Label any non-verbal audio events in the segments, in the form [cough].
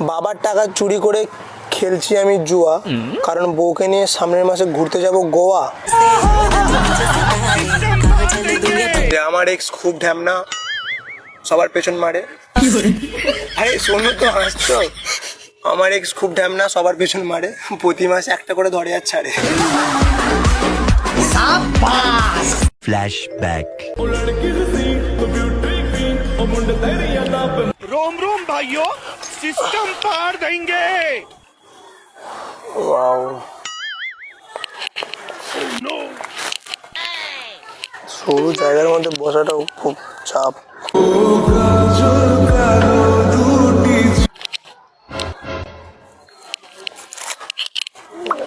বাবার টাকা চুরি করে খেলছি আমি জুয়া। কারণ বউকে নিয়ে সামনের মাসে ঘুরতে যাব গোয়া। [laughs] আমার এক্স খুব ঢ্যামনা সবার পেছন মারে। আরে শোনো তো হাসছো? আমার এক্স খুব ঢ্যামনা সবার পেছন মারে। প্রতি মাসে একটা করে ধরে আর ছাড়ে। ফ্ল্যাশব্যাক রোম রোম ভাইও सिस्टम पार देंगे ওয়াও সরু জায়গার মধ্যে বসাটাও খুব চাপ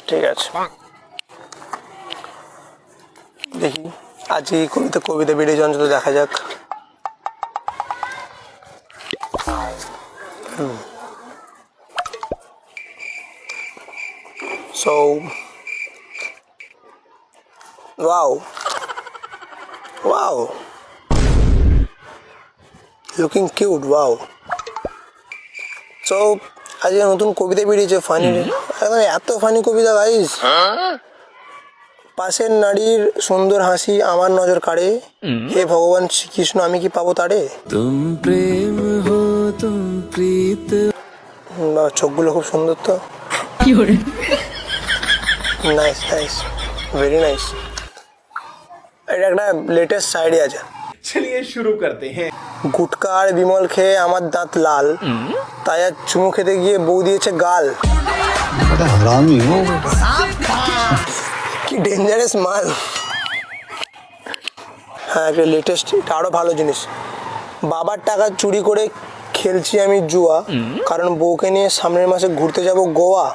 ঠিক আছে দেখি আজকে এই কবিতা কবিতা বেরিয়েছে অন্তত দেখা যাক So, wow, wow, looking cute, wow. So, আজকে নতুন কবিতা বেরিয়েছে ফানি একদম এত ফানি কবিতা গাইস পাশের নারীর সুন্দর হাসি আমার নজর কাড়ে। হে ভগবান শ্রীকৃষ্ণ আমি কি পাবো তারে? তুম প্রেম হো তুম প্রীত। বা চোখগুলো খুব সুন্দর তো। কি হরে নাইস নাইস ভেরি নাইস এটা একটা লেটেস্ট সাইডে আছে। চলিয়ে শুরু করতে হ্যাঁ গুটকা আর বিমল খেয়ে আমার দাঁত লাল। তাই আর চুমু খেতে গিয়ে বউ দিয়েছে গাল। হারামি কি ডেঞ্জারাস মাল। হ্যাঁ একটা লেটেস্ট এটা আরও ভালো জিনিস। বাবার টাকা চুরি করে খেলছি আমি জুয়া কারণ বউকে নিয়ে সামনের মাসে ঘুরতে যাব গোয়া।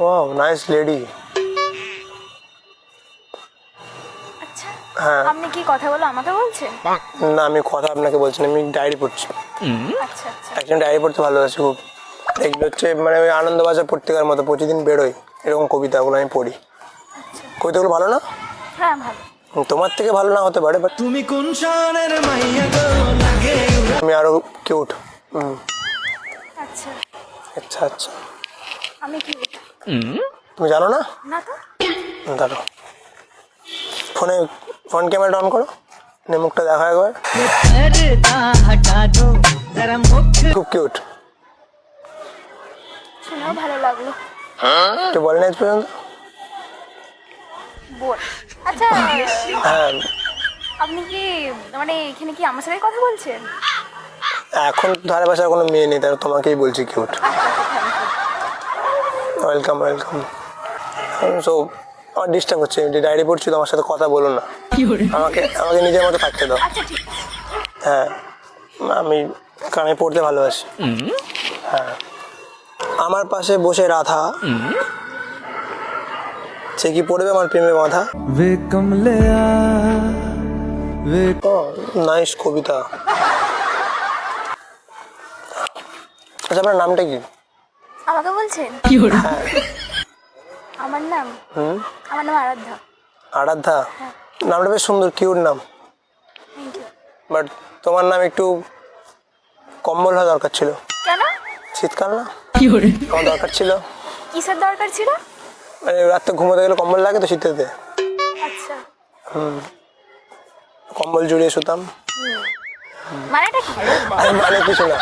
ওয়াও নাইস লেডি হ্যাঁ। আপনি কি কথা বলো আমাকে বলছেন? না আমি কথা আপনাকে বলছি না আমি ডায়েরি পড়ছি। আচ্ছা আচ্ছা। একজন ডায়েরি পড়তে ভালোবাসি খুব। এগুলো হচ্ছে মানে ওই আনন্দবাজার পত্রিকার মতো প্রতিদিন বেরোয় এরকম কবিতাগুলো আমি পড়ি। কবিতাগুলো ভালো না? হ্যাঁ ভালো। তোমার থেকে ভালো না হতে পারে বাট তুমি কোন শানের মাইয়া গো? লাগে আমি আরও কিউট আচ্ছা। আচ্ছা আচ্ছা। আমি কি তুমি জানো না? না তো। দাঁড়ো ফোনে ফোন ক্যামেরাটা অন করো। নে মুখটা দেখা একবার। খুব কিউট শুনেও ভালো লাগল। একটু বলেন আজ পর্যন্ত। বোর আচ্ছা হ্যাঁ। আপনি কি মানে এখানে কি আমার সাথে কথা বলছেন? এখন ধারে পাশে কোনো মেয়ে নেই তাই তোমাকেই বলছি কিউট ওয়েলকাম ওয়েলকাম সো আমার ডিস্টার্ব হচ্ছে। ডায়েরি পড়ছি তোমার সাথে কথা বলো না। আমাকে আমাকে নিজের মতো থাকতে দাও। আচ্ছা হ্যাঁ। আমি কারণ আমি পড়তে ভালোবাসি। হ্যাঁ। আমার পাশে বসে রাধা সে কি পড়বে আমার প্রেমে বাঁধা वे कमलिया वे ও নাইস কবিতা আচ্ছা আপনার নামটা কি আমাকে বলছেন আমার নাম হুম আমার নাম আরাধ্যা আরাধ্যা নামটা বেশ সুন্দর কিউট নাম থ্যাংক ইউ বাট তোমার নাম একটু কম্বল হওয়া দরকার ছিল কেন শীতকাল না আমার দরকার ছিল? কিসের দরকার ছিল? মানে রাত্রে ঘুমোতে গেলে কম্বল লাগে তো শীতেতে। আচ্ছা। কম্বল জড়িয়ে শুতাম। মানেটা কি? আরে মানে কিছু না।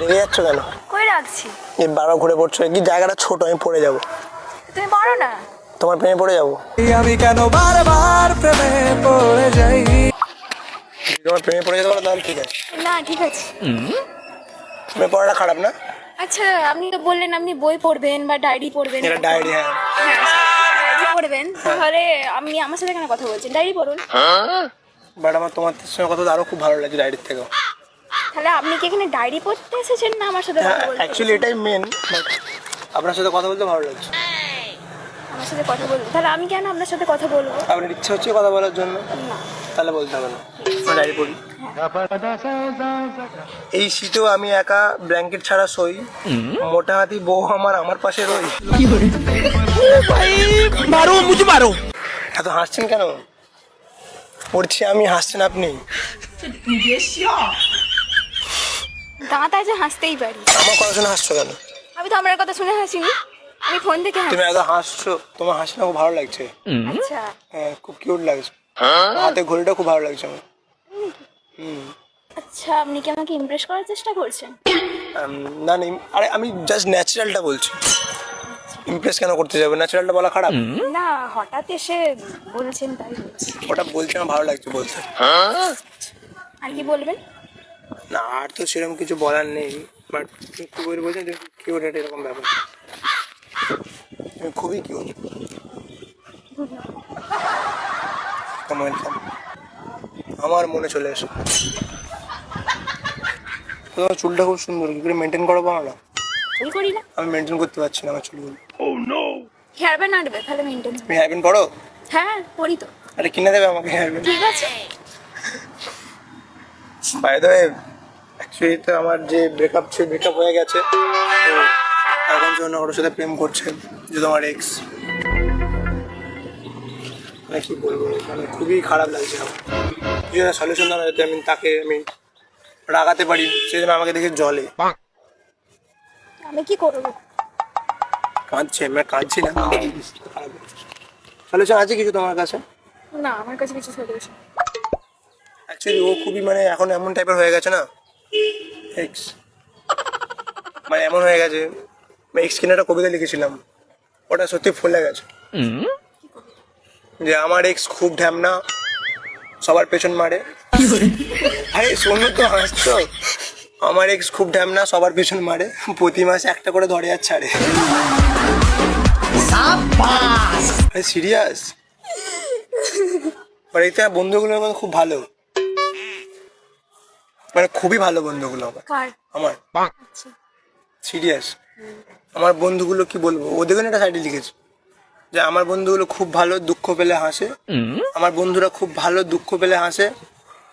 রেগে যাচ্ছ কেন? কই রাখছি? এই বারবার ঘুরে পড়ছো। কি জায়গাটা ছোট আমি পড়ে যাব। তুমি পড়ো না? তোমার প্রেমে পড়ে যাব। আমি কেন বারবার প্রেমে পড়ে যাই? যদি তোমার প্রেমে পড়ে যেতে পারো তাহলে ঠিক আছে। না ঠিক আছে। প্রেমে পড়াটা খারাপ না? আচ্ছা আপনি তো বললেন আপনি বই পড়বেন বা ডায়েরি পড়বেন। এটা ডায়েরি হ্যাঁ। ডায়েরি পড়বেন। তাহলে আপনি আমার সাথে কেন কথা বলছেন? ডায়েরি পড়ুন। বাট আমার তোমার সঙ্গে কথা আরও খুব ভালো লাগছে ডায়েরির থেকেও। তাহলে আপনি কি এখানে ডায়েরি পড়তে এসেছেন না আমার সাথে হ্যাঁ কথা বলতে অ্যাকচুয়ালি এটাই মেন আপনার সাথে কথা বলতে ভালো লাগছে। আমার সাথে কথা বলব তাহলে আমি কেন আপনার সাথে কথা বলব? আপনার ইচ্ছা হচ্ছে কথা বলার জন্য? না। তাহলে বলতে হবে না। ডায়েরি পড়ি। এই শীতেও আমি একা ব্ল্যাঙ্কেট ছাড়া সই। মোটা হাতি বউ আমার আমার পাশে রই। এত হাসছেন কেন? পড়ছি আমি হাসছেন আপনি। দাঁত যে হাসতেই পারি। আমার কথা শুনে হাসছো কেন? আমি তো আমার কথা শুনে হাসিনি। আমি ফোন দেখে তুমি এত হাসছো তোমার হাসি খুব ভালো লাগছে। আচ্ছা। হ্যাঁ খুব কিউট লাগছে। হাতে ঘড়িটা খুব ভালো লাগছে আমার। আচ্ছা আপনি কি আমাকে ইমপ্রেস করার চেষ্টা করছেন? না না আরে আমি জাস্ট ন্যাচারালটা বলছি। ইমপ্রেস কেন করতে যাবে? ন্যাচারালটা বলা খারাপ? না হঠাৎ এসে বলছেন তাই বলছি। ওটা বলছি আমার ভালো লাগছে বলতে। আর কি বলবেন? না আর তো সেরকম কিছু বলার নেই বাট একটু বলে বলছেন যে কিউট এটা এরকম ব্যাপার। খুবই কিউট ওয়েলকাম আমার মনে চলে এসো। তোমার চুলটা খুব সুন্দর কি করে মেনটেন করো পারো না ভুল করি না। আমি মেনটেন করতে পারছি না আমার চুলগুলো। হেয়ার ব্যান্ড আনবে তাহলে মেনটেন তুমি হেয়ার ব্যান্ড পড়ো হ্যাঁ করি তো। আরে কিনে দেবে আমাকে হেয়ার ব্যান্ড ঠিক আছে। বাই দ্য ওয়ে অ্যাকচুয়ালি তো আমার যে ব্রেকআপ ছিল ব্রেকআপ হয়ে গেছে। তো এখন যে অন্য কারোর সাথে প্রেম করছে যে তোমার এক্স মানে কি বলব মানে খুবই খারাপ লাগছে আমার। যদি সলিউশন না হয়তো আমি তাকে আমি রাগাতে পারি সে যেন আমাকে দেখে জলে আমি কি করব? কাঁদছে আমি কাঁদছি না সলিউশন আছে কিছু তোমার কাছে? না আমার কাছে কিছু সলিউশন অ্যাকচুয়ালি ও খুবই মানে এখন এমন টাইপের হয়ে গেছে না? এক্স মানে এমন হয়ে গেছে আমি এক্স কিনে একটা কবিতা লিখেছিলাম। ওটা সত্যি ফুলে গেছে। যে আমার এক্স খুব ঢ্যামনা সবার পেছন মারে। আরে শোনো তো হাসছো আমার এক্স খুব ঢ্যামনা সবার পেছন মারে। প্রতি মাসে একটা করে ধরে আর ছাড়ে। আরে সিরিয়াস বাড়িতে বন্ধুগুলো আমার খুব ভালো। মানে খুবই ভালো বন্ধুগুলো আমার। আমার। আচ্ছা। সিরিয়াস আমার বন্ধুগুলো কি বলব? ওদেরও একটা সাইডে লিখেছে। যে আমার বন্ধুগুলো খুব ভালো দুঃখ পেলে হাসে। আমার বন্ধুরা খুব ভালো দুঃখ পেলে হাসে।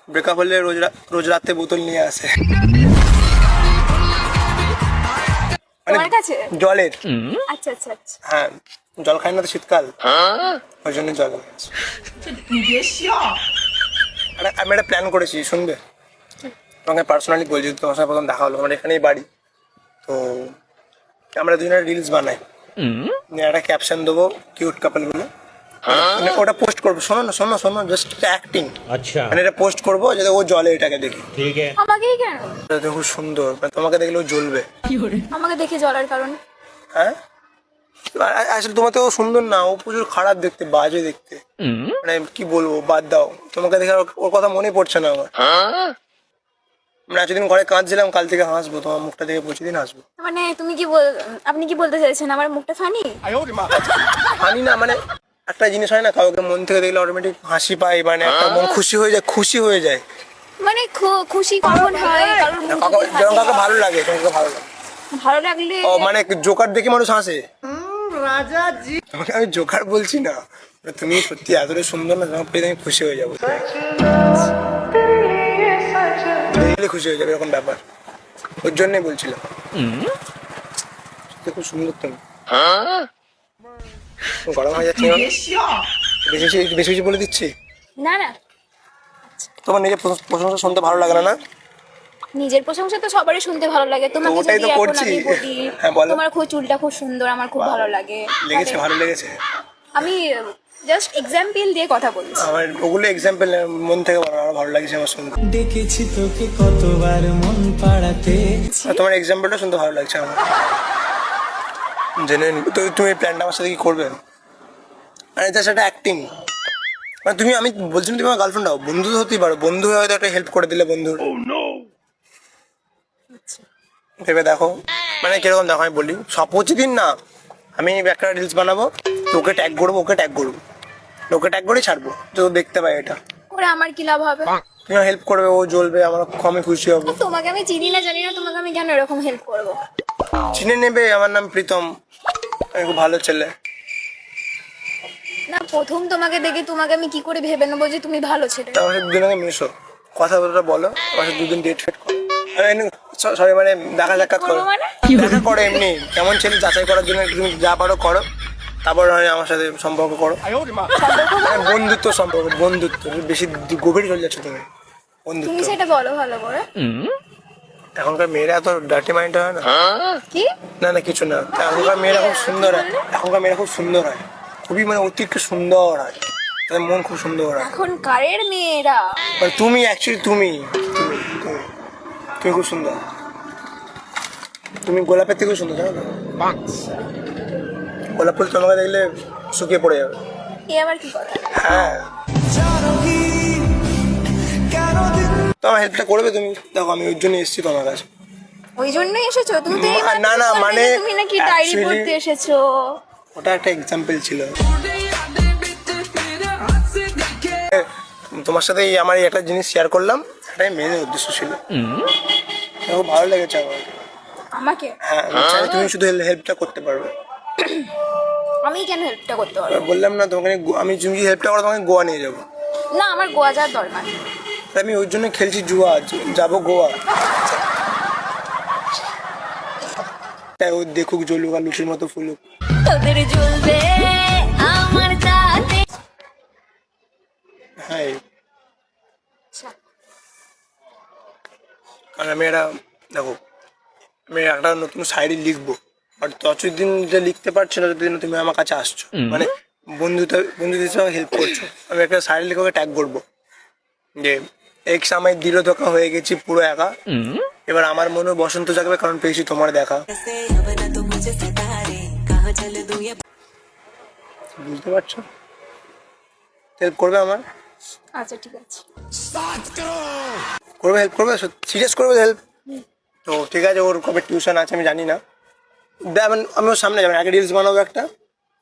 ব্রেকআপ হলে রোজ রা- রোজ রাতে বোতল নিয়ে আসে। মানে তোমার কাছে? জলের। আচ্ছা আচ্ছা আচ্ছা। হ্যাঁ জল খাই না তো শীতকাল। ওই জন্য জল আরে আমি একটা প্ল্যান করেছি শুনবে? তোমাকে পার্সোনালি বলছি তোমার সাথে প্রথম দেখা হলো। আমার এখানেই বাড়ি। তো আমরা দুজনে রিলস বানাই। একটা ক্যাপশন দেবো কিউট কাপলগুলো। মানে ওটা পোস্ট করব। শোনো না শোনো শোনো জাস্ট অ্যাক্টিং আচ্ছা। মানে এটা পোস্ট করব যাতে ও জলে এটাকে দেখি। ঠিক আছে। আমাকেই খুব সুন্দর। মানে তোমাকে দেখলে ও জ্বলবে। আমাকে দেখে জ্বলার কারণ? হ্যাঁ? আসলে তোমাকে ও সুন্দর না ও প্রচুর খারাপ দেখতে বাজে দেখতে। মানে কি বলব বাদ দাও। তোমাকে দেখে ওর কথা মনে পড়ছে না আমার। মানে এতদিন ঘরে কাঁদছিলাম কাল থেকে হাসবো তোমার মুখটা দেখে প্রতিদিন হাসবো। মানে তুমি কি বল আপনি কি বলতে চাইছেন আমার মুখটা ফানি? হানি না মানে একটা জিনিস হয় না কাউকে মন থেকে দেখলে অটোমেটিক হাসি পায় মানে একটা মন খুশি হয়ে যায় খুশি হয়ে যায়। মানে খুশি কখন হয় মুখ কাউকে। ভালো লাগে তোমাকে ভালো লাগে। ভালো লাগলে ও মানে জোকার দেখে মানুষ হাসে। তোমাকে আমি জোকার বলছি না তুমি সত্যি এতটা সুন্দর না তোমাকে পেয়ে আমি খুশি হয়ে যাব। দেখলে খুশি হয়ে যাবে এরকম ব্যাপার। ওর জন্যই বলছিলাম। খুব সুন্দর তুমি গরম হয়ে যাচ্ছে। বেশি বেশি বেশি বেশি বলে দিচ্ছি? না না। তোমার নিজের প্রশংসা- শুনতে ভালো লাগে না না? নিজের প্রশংসা তো সবারই শুনতে ভালো লাগে। তোমাকে ওটাই তো করছি। হ্যাঁ, তোমার খুব চুলটা খুব সুন্দর আমার খুব ভালো লাগে। লেগেছে ভালো লেগেছে। আমি জাস্ট এক্সাম্পল দিয়ে কথা বলছি। আমার ওগুলো এক্সাম্পল মন থেকে বলো আমার ভালো লাগছে আমার শুনতে। ডেকেছি তোকে কতবার মন পাড়াতে। তোমার এক্সাম্পলটা শুনতে ভালো লাগছে আমার। জেনে তো তুমি এই প্ল্যানটা আমার সাথে কি করবে? আরে এটা সেটা অ্যাক্টিং মানে তুমি আমি বলছি তুমি আমার গার্লফ্রেন্ড হও বন্ধু তো হতেই পারো। বন্ধু হয়ে হয়তো একটা হেল্প করে দিলে বন্ধুর। ভেবে দেখো। মানে কীরকম দেখো আমি বলি সব প্রতিদিন না আমি একটা রিলস বানাবো তো ওকে ট্যাগ করব ওকে ট্যাগ করব। ওকে ট্যাগ করে ছাড়বো তো দেখতে পাই এটা। করে আমার কি লাভ হবে? তুমি হেল্প করবে ও জ্বলবে আমার আমি খুশি হব। তোমাকে আমি চিনি না জানি না তোমাকে আমি কেন এরকম হেল্প করব? চিনে নেবে আমার নাম প্রীতম। আমি খুব ভালো ছেলে। না প্রথম তোমাকে দেখে তোমাকে আমি কি করে ভেবে নেব যে তুমি ভালো ছেলে? তা আমার সাথে দুদিন আগে মিশো। কথা বলতে বলো আমার দুদিন ডেট ফেট করো। সরি মানে দেখা সাক্ষাৎ করো। মানে? দেখা করো এমনি। কেমন ছেলে যাচাই করার জন্য তুমি যা পারো করো। তারপর হয় আমার সাথে সম্পর্ক করো। মানে বন্ধুত্ব সম্পর্ক বন্ধুত্ব। বেশি গভীর চলে যাচ্ছে তুমি। তুমি বন্ধুত্ব সেটা বলো ভালো করে। এখনকার মেয়েরা এত ডার্টি মাইন্ড হয় না। কি? না না কিছু না। এখনকার মেয়েরা খুব সুন্দর হয়। এখনকার মেয়েরা খুব সুন্দর হয়। খুবই মানে অতিরিক্ত সুন্দর হয়। তাদের মন খুব সুন্দর হয়। এখন কারের মেয়েরা। মানে তুমি অ্যাকচুয়ালি তুমি। তুমি তুমি। তুমি খুব সুন্দর। তুমি গোলাপের থেকেও সুন্দর জানো তো? গোলাপ ফুল তোমাকে দেখলে শুকিয়ে পড়ে যাবে। এ আবার কি করে? হ্যাঁ। তো আমার হেল্পটা করবে তুমি? দেখো আমি ওই জন্য এসেছি তোমার কাছে। ওই জন্যই এসেছ? তুমি তো না, না, মানে তুমি নাকি ডায়েরি পড়তে এসেছ? ওটা একটা এক্সাম্পল ছিল। তোমার সাথে আমার একটা জিনিস শেয়ার করলাম এটাই মেন উদ্দেশ্য ছিল। খুব ভালো লেগেছে আমার। আমাকে? হ্যাঁ তুমি শুধু হেল্পটা করতে পারবে। আমি কেন হেল্পটা করতে পারব? বললাম না তোমাকে আমি তুমি হেল্পটা করো তোমাকে গোয়া নিয়ে যাব। না আমার গোয়া যাওয়ার দরকার। নেই। আমি ওই জন্য খেলছি জুয়া যাব গোয়া। তাই ও দেখুক জ্বলুক আর লুচির মতো ফুলুক। তোদের জ্বলবে আমার হ্যাঁ। কারণ আমি এটা দেখো আমি একটা নতুন শায়রি লিখব। আর ততদিন যে লিখতে পারছি না ততদিন তুমি আমার কাছে আসছো। মানে বন্ধুতে বন্ধু হিসেবে হেল্প করছ। আমি একটা শায়রি লিখে ট্যাগ করব। যে এক সময় দিল ধোকা হয়ে গেছি পুরো একা। এবার আমার মনে বসন্ত জাগবে কারণ পেয়েছি তোমার দেখা। বুঝতে পারছ? হেল্প করবে আমার? আচ্ছা ঠিক আছে। করবে হেল্প করবে? সিরিয়াস করবে হেল্প তো ঠিক আছে ওর কবে টিউশন আছে আমি জানি না। দেবেন আমি ওর সামনে যাবেন আগে রিলস বানাবো একটা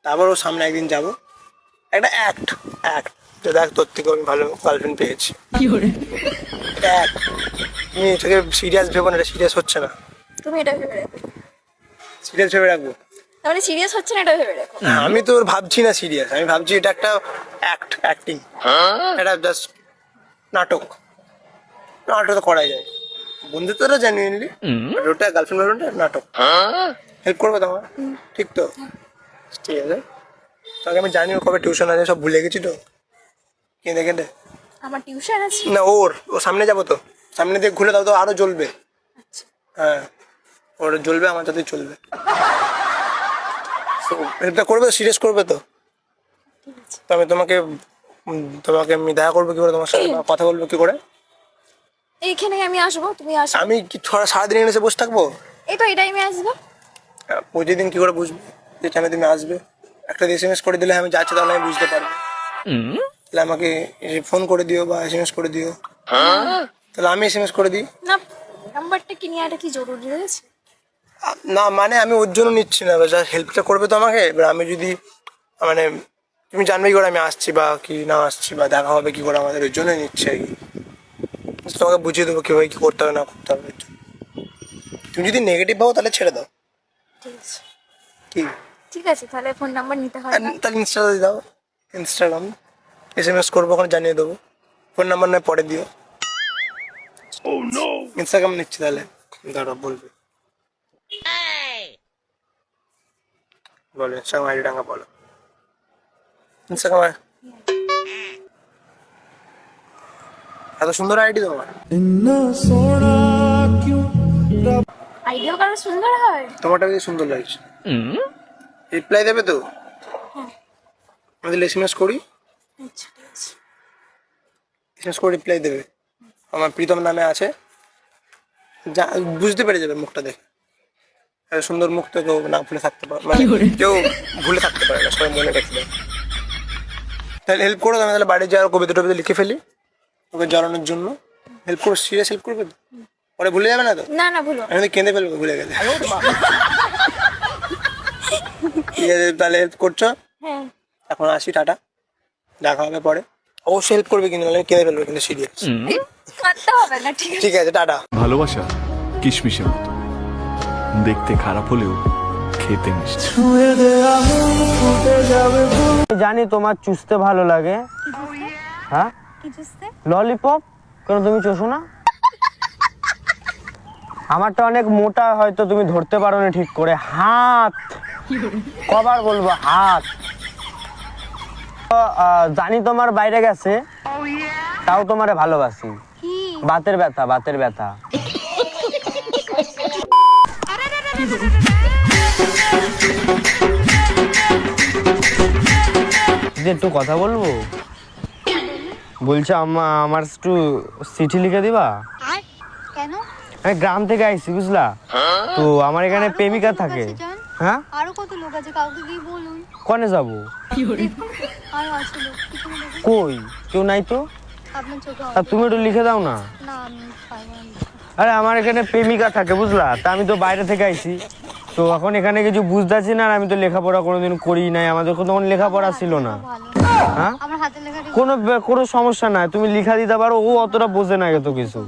তারপর ওর সামনে একদিন যাব। একটা অ্যাক্ট অ্যাক্ট যে দেখ তোর থেকে আমি ভালো গার্লফ্রেন্ড পেয়েছি। এটা অ্যাক্ট তুমি এটাকে সিরিয়াস ভেবো না এটা সিরিয়াস হচ্ছে না। তুমি এটা ভেবে রেখো। সিরিয়াস ভেবে রাখব। তাহলে সিরিয়াস হচ্ছে না এটা ভেবে রেখো। আমি তো ভাবছি না সিরিয়াস আমি ভাবছি এটা একটা অ্যাক্ট অ্যাক্টিং এটা জাস্ট নাটক। নাটক তো করাই যায়। বন্ধুত্বটা জেনুইনলি ওটা গার্লফ্রেন্ড গার্লফ্রেন্ড নাটক। হেল্প করবে তোমার ঠিক তো? ঠিক আছে। তাকে আমি জানি কবে টিউশন আছে সব ভুলে গেছি তো? কেঁদে কেঁদে। আমার টিউশন আছে? না ওর। ও সামনে যাব তো। সামনে দিয়ে ঘুরে দাও তো আরও জ্বলবে। আচ্ছা। হ্যাঁ। ওর জ্বলবে আমার সাথে চলবে। তো এটা করবে সিরিয়াস করবে তো? তো আমি তোমাকে তোমাকে আমি দেখা করব কি করে তোমার সাথে কথা বলব কি করে? এইখানে আমি আসব তুমি আসো। আমি কি সারাদিন এসে বসে থাকব? এই তো এই টাইমে আসব। প্রতিদিন কি করে বুঝব? যে টাইমে তুমি আসবে? একটা এস এম এস করে দিলে আমি যাচ্ছি তাহলে আমি বুঝতে পারব। তাহলে আমাকে ফোন করে দিও বা এস এম এস করে দিও। তাহলে আমি এস এম এস করে দিই। না নাম্বারটা কি নেওয়াটা কি জরুরি রয়েছে? না মানে আমি ওর জন্য নিচ্ছি না। যা হেল্পটা করবে তো আমাকে। এবার আমি যদি মানে তুমি জানবে কি করে আমি আসছি বা কি না আসছি বা দেখা হবে কি করে আমাদের ওই জন্যই নিচ্ছে আর কি। তোমাকে বুঝিয়ে দেবো কীভাবে কী করতে হবে না করতে হবে তুমি যদি নেগেটিভ ভাবো তাহলে ছেড়ে দাও। ঠিক আছে কি? ঠিক আছে তাহলে ফোন নাম্বার নিতে হয় না। তাহলে ইনস্টা দিয়ে দাও। ইনস্টাগ্রাম এস এম এস করব ওখানে জানিয়ে দেবো। ফোন নাম্বার নয় পরে দিও। ইনস্টাগ্রাম নিচ্ছি তাহলে। দাঁড়া বলবে। বলো ইনস্টাগ্রাম আইডি ডাঙ্গা বলো। ইনস্টাগ্রাম এত সুন্দর আইডি তোমার। আইডিও কারও সুন্দর হয়? তোমারটা বেশি সুন্দর লাগছে। রিপ্লাই দেবে তো? আমি দিলে এসএমএস করি? আচ্ছা ঠিক আছে। এসএমএস করে রিপ্লাই দেবে। আমার প্রীতম নামে আছে। যা বুঝতে পেরে যাবে মুখটা দেখে। সুন্দর মুখ তো কেউ না ভুলে থাকতে পারে। মানে কেউ ভুলে থাকতে পারে না সবাই মনে রাখবে তাহলে হেল্প করো তাহলে বাড়ি যাওয়ার কবিতা টবিতা লিখে ফেলি। ওকে জানানোর জন্য। হেল্প করো সিরিয়াস হেল্প করবে পরে ভুলে যাবে না তো? না না ভুলো আমি তো কেঁদে ফেলব ভুলে গেলে। ঠিক আছে তাহলে হেল্প করছ? হ্যাঁ। এখন আসি টাটা। দেখা হবে পরে। অবশ্যই হেল্প করবে কিন্তু নাহলে কেঁদে ফেলব কিন্তু সিরিয়াস কাঁদতে হবে না ঠিক আছে। ঠিক আছে টাটা। ভালোবাসা কিশমিশের মতো। দেখতে খারাপ হলেও খেতে মিষ্টি। জানি তোমার চুষতে ভালো লাগে। হ্যাঁ? ললিপপ? কেন তুমি চষো না? আমারটা অনেক মোটা হয়তো তুমি ধরতে পারো না ঠিক করে। হাত! কবার বলব হাত! জানি তোমার বাইরে গেছে। তাও তোমারে ভালোবাসি। বাতের ব্যথা বাতের ব্যথা। একটু কথা বলব? বলছে আমা আমার একটু চিঠি লিখে দিবা? আমি গ্রাম থেকে আইছি বুঝলা? তো আমার এখানে প্রেমিকা থাকে। হ্যাঁ? আরও কত লোক আছে কাউকে গিয়ে বলুন। কনে যাব? আরও আছে লোক কই? কেউ নাই তো? আর তুমি একটু লিখে দাও না। আরে আমার এখানে প্রেমিকা থাকে বুঝলা? তা আমি তো বাইরে থেকে আইছি। তো এখন এখানে কিছু বুঝতেছি না আর আমি তো লেখাপড়া কোনোদিন করি নাই। আমাদের কোনো তখন লেখাপড়া ছিল না। হ্যাঁ? আমার কোনো কোনো সমস্যা নাই তুমি লিখা দিতে পারো ও অতটা বোঝে না এত কিছু।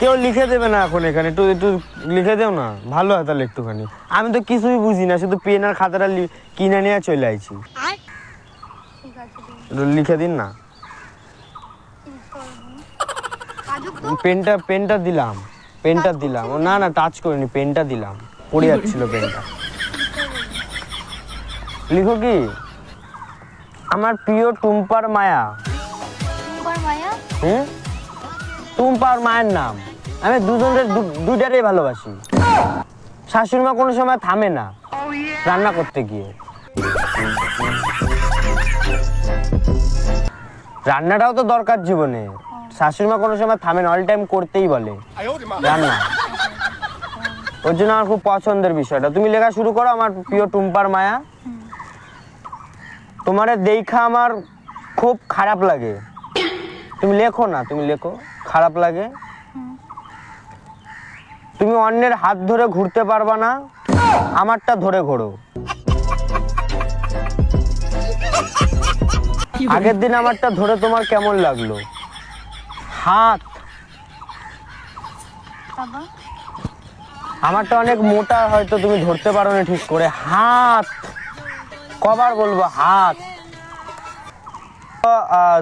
কেউ লিখে দেবে না এখন এখানে একটু একটু লিখে দেও না ভালো হয় তাহলে একটুখানি। আমি তো কিছুই বুঝি না শুধু পেন আর খাতাটা কিনে নিয়ে চলে আইছি। লিখে দিন না। পেনটা পেনটা দিলাম পেনটা দিলাম। ও না না টাচ করিনি পেনটা দিলাম। পড়ে যাচ্ছিল পেনটা। লিখো কি? আমার প্রিয় টুম্পার মায়া। মায়া? হুম? টুম্পার মায়ের নাম। আমি দুজনের দুইটারই ভালোবাসি। শাশুড়ি মা কোনো সময় থামে না রান্না করতে গিয়ে। রান্নাটাও তো দরকার জীবনে। শাশুড়ি মা কোনো সময় থামে না অল টাইম করতেই বলে। রান্না ওর জন্য আমার খুব পছন্দের বিষয়টা। তুমি লেখা শুরু করো আমার প্রিয় টুম্পার মায়া। তোমারে দেখা আমার খুব খারাপ লাগে। তুমি লেখো না তুমি লেখো খারাপ লাগে। তুমি অন্যের হাত ধরে ঘুরতে পারবা না আমারটা ধরে ঘোরো। আগের দিন আমারটা ধরে তোমার কেমন লাগল? হাত। আমারটা অনেক মোটা হয়তো তুমি ধরতে পারো না ঠিক করে। হাত। কবার বলব হাত।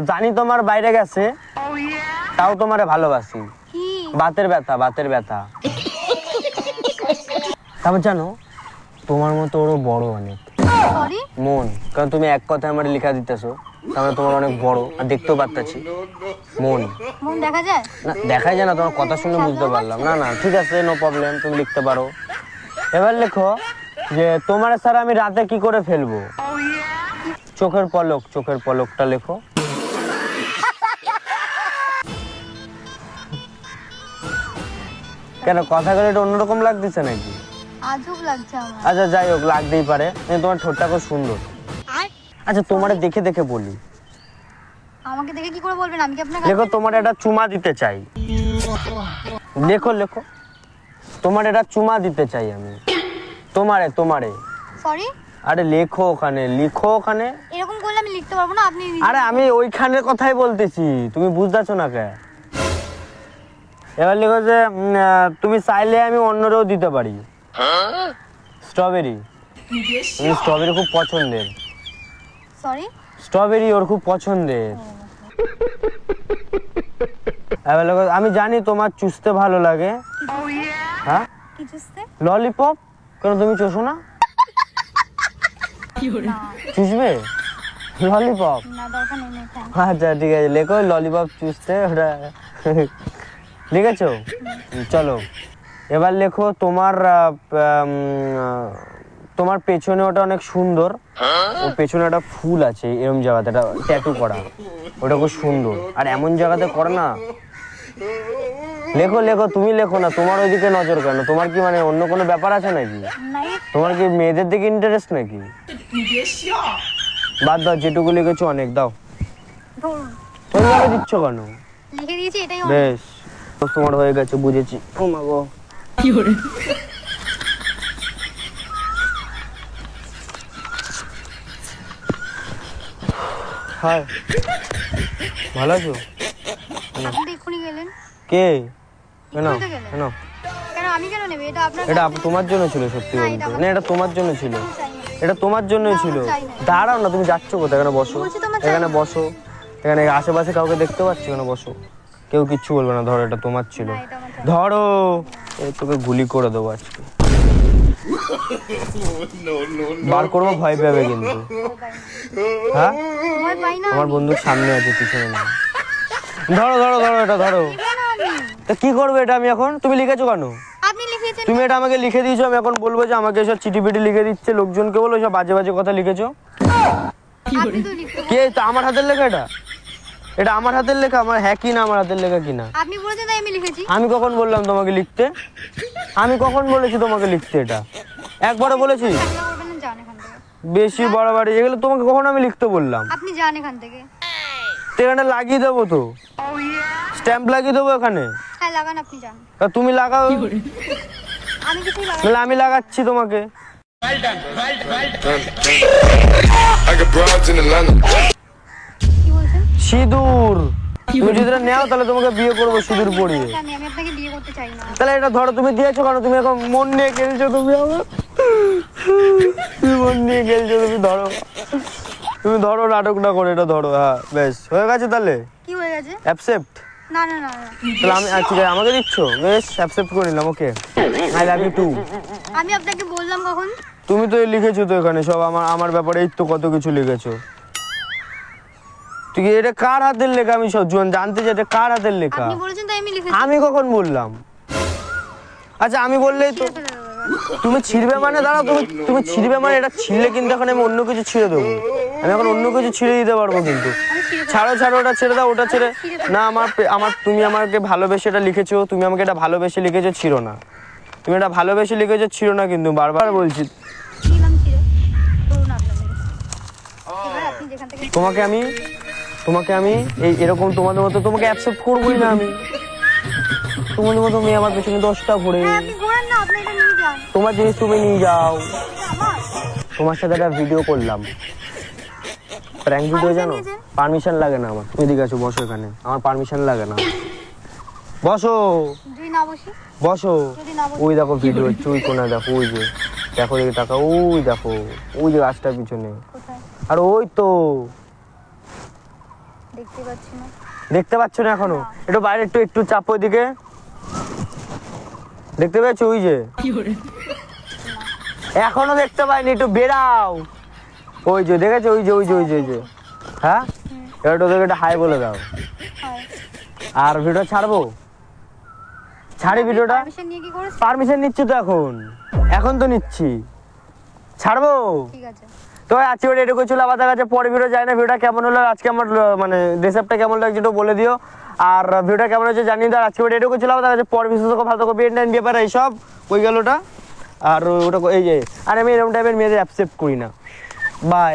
জানি তোমার বাইরে গেছে। তাও তোমারে ভালোবাসি। বাতের ব্যথা বাতের ব্যথা। তারপর জানো তোমার মতো ওরও বড় অনেক। মন। কারণ তুমি এক কথায় আমার লেখা দিতেছো তাহলে তোমার অনেক বড় আর দেখতেও পারতাছি। মন। মন দেখা যায়? না দেখাই যায় না তোমার কথা শুনে বুঝতে পারলাম। না না ঠিক আছে নো প্রবলেম তুমি লিখতে পারো। এবার লেখো যে তোমার স্যার আমি রাতে কি করে ফেলব? চোখের পলক চোখের পলকটা লেখো। কেন কথাগুলো একটু অন্যরকম লাগতেছে নাকি? আজব লাগছে আমার। আচ্ছা যাই হোক লাগতেই পারে। তোমার ঠোঁটটা খুব সুন্দর। আচ্ছা তোমারে দেখে দেখে বলি। আমাকে দেখে কি করে বলবেন? আমি কি আপনার লেখো তোমার একটা চুমা দিতে চাই। লেখো লেখো। তোমার একটা চুমা দিতে চাই আমি। তোমারে তোমারে। সরি আরে লেখো ওখানে লিখো ওখানে। এরকম করলে আমি লিখতে পারব না আপনি আরে আমি ওইখানের কথাই বলতেছি তুমি বুঝতেছো না কে? এবার লেখো যে তুমি চাইলে আমি অন্যরেও দিতে পারি। স্ট্রবেরি। স্ট্রবেরি খুব পছন্দের। সরি স্ট্রবেরি ওর খুব পছন্দের। আমি জানি তোমার চুষতে ভালো লাগে। হ্যাঁ? ললিপপ? কেন তুমি চষো না? চুষবে? ললিপপ? না দরকার নেই নেই thank আচ্ছা ঠিক আছে লেখো ললিপপ চুষতে ওটা লিখেছো চলো। এবার লেখো তোমার তোমার পেছনে ওটা অনেক সুন্দর। ও পেছনে একটা ফুল আছে এরকম জায়গাতে একটা ট্যাটু করা। ওটা খুব সুন্দর। আর এমন জায়গাতে করে না। লেখো লেখো তুমি লেখো না তোমার ওইদিকে নজর কেন? তোমার কি মানে অন্য কোনো ব্যাপার আছে নাকি? তোমার কি মেয়েদের দিকে ইন্টারেস্ট নাকি? বাদ দাও যেটুকু লিখেছো অনেক দাও। ওইভাবে দিচ্ছ কেন? লিখে দিয়েছি এটাই অনেক। বেশ তোমার হয়ে গেছে বুঝেছি। ও মা গো। হাই ভালো আছো? আপনি তো গেলেন। কে? কেন? কেন? কেন? আমি কেন নেবে? এটা আপনার এটা তোমার জন্য ছিল সত্যি না, বলতে। এটা না এটা তোমার জন্য ছিল। এটা তোমার জন্যই ছিল। দাঁড়াও না তুমি যাচ্ছ কোথায়? এখানে বসো। এখানে বসো। এখানে আশেপাশে কাউকে দেখতে পাচ্ছি? এখানে বসো। কেউ কিচ্ছু বলবে না। ধরো এটা তোমার ছিল। ধরো। এই তোকে গুলি করে দেবো আজকে। বার করব ভয় পাবে কিন্তু। হ্যাঁ? আমার বন্ধুর সামনে আছে পিছনে না ধরো ধরো ধরো এটা ধরো। তা কি করবে এটা আমি এখন? তুমি লিখেছো কেন? আপনি লিখেছেন তুমি এটা আমাকে লিখে দিয়েছ আমি এখন বলব যে আমাকে এসব চিঠি পিটি লিখে দিচ্ছে লোকজনকে বলো সব বাজে বাজে কথা লিখেছো। কে? তা আমার হাতের লেখা এটা? এটা আমার হাতের লেখা? আমার হ্যাঁ কি না আমার হাতের লেখা কি না? আপনি বলেছেন তাই আমি লিখেছি। আমি কখন বললাম তোমাকে লিখতে? আমি কখন বলেছি তোমাকে লিখতে এটা? একবারও বলেছি? বেশি বাড়াবাড়ি এগুলো তোমাকে কখন আমি লিখতে বললাম? আপনি যান এখান থেকে। এখানে লাগিয়ে দেবো তো। স্ট্যাম্প লাগিয়ে দেবো এখানে। হ্যাঁ লাগান আপনি যান। তা তুমি লাগাও। আমি কিছুই লাগাই আমি লাগাচ্ছি তোমাকে। সিঁদুর। তুমি যদি নেও তাহলে তোমাকে বিয়ে করব সিঁদুর পরিয়ে। দরকার নেই, আমি আপনাকে বিয়ে করতে চাই না। তাহলে এটা ধরো তুমি দিয়েছ কেন? তুমি এখন মন নিয়ে খেলছো তুমি আমার তুমি মন নিয়ে খেলছো তুমি ধরো। তুমি ধরো নাটক না করে এটা ধরো হ্যাঁ বেশ। হয়ে গেছে তাহলে? কি হয়ে গেছে? অ্যাকসেপ্ট না না না তাহলে আমি আচ্ছা, ঠিক আছে আমাকে দিচ্ছ? বেশ অ্যাকসেপ্ট করে নিলাম okay I love you too আমি আপনাকে বললাম কখন? তুমি তো লিখেছো তো এখানে সব আমার আমার ব্যাপারে এই তো কত কিছু লিখেছো। আছে এটা কার হাতের লেখা? আমি সব জন- জানতে চাই এটা কার হাতের লেখা? আপনি বলেছেন তাই আমি লিখেছি। আমি কখন বললাম? আচ্ছা আমি বললেই তো। তুমি ছিঁড়বে মানে? দাঁড়াও, তুমি তুমি ছিঁড়বে মানে? এটা ছিঁড়লে কিন্তু এখন আমি অন্য কিছু ছিঁড়ে দেবো। আমি এখন অন্য কিছু ছিঁড়ে দিতে পারব কিন্তু। ছাড়ো ছাড়ো, ওটা ছেড়ে দাও, ওটা ছেড়ে না, আমার আমার তুমি আমাকে ভালোবেসে এটা লিখেছো, তুমি আমাকে এটা ভালোবেসে লিখেছো ছিল না। তুমি এটা ভালোবেসে লিখেছো ছিল না কিন্তু, বারবার বলছি। ছিঁড়ে তোমাকে আমি তোমাকে আমি এই এরকম তোমাদের মতো তোমাকে অ্যাকসেপ্ট করবোই না আমি। তোমাদের মতো মেয়ে আমার পেছনে দশটা ঘুরে হ্যাঁ তোমার জিনিস তুমি নিয়ে যাও। তোমার সাথে একটা ভিডিও করলাম। প্র্যাঙ্ক ভিডিও জানো? পারমিশন লাগে না আমার। তুমি এদিকে আছো বসো এখানে। আমার পারমিশন লাগে না। বসো। বসি? ওই দেখো ভিডিও ওই কোনা দেখো ওই যে। দেখো দিকে টাকা ওই দেখো। ওই যে গাছটার পিছনে। আর ওই তো। দেখতে পাচ্ছি না। দেখতে পাচ্ছ না এখনও? একটু বাইরে একটু একটু চাপো দিকে দেখতে পেয়েছ ওই যে? এখনও দেখতে পাইনি একটু বেরাও ওই যে দেখেছ? ওই যে ওই যে ওই যে ওই যে। হ্যাঁ? এবার ওদেরকে একটা হাই বলে দাও। আর ভিডিও ছাড়বো? ছাড়ি ভিডিওটা পারমিশন নিচ্ছি তো এখন। এখন তো নিচ্ছি। ছাড়বো? তো আজকে ভিডিও এটুকু ছিল। দেখা যাচ্ছে পরে ভিডিও যায় না। ভিডিওটা কেমন হলো? আজকে আমার মানে রেসেপটা কেমন লাগছে একটু বলে দিও। আর ভিডিওটা কেমন হয়েছে জানিয়ে দাও। আজকে ভিডিও ছিল আমাদের কাছে পর বিশেষ ভালো থাকো বিয়ে টাইম ব্যাপারে এইসব, ওই গেল ওটা আর ওটা, এই যে, আর আমি এরকম টাইপের মেয়েদের অ্যাকসেপ্ট করি না। বাই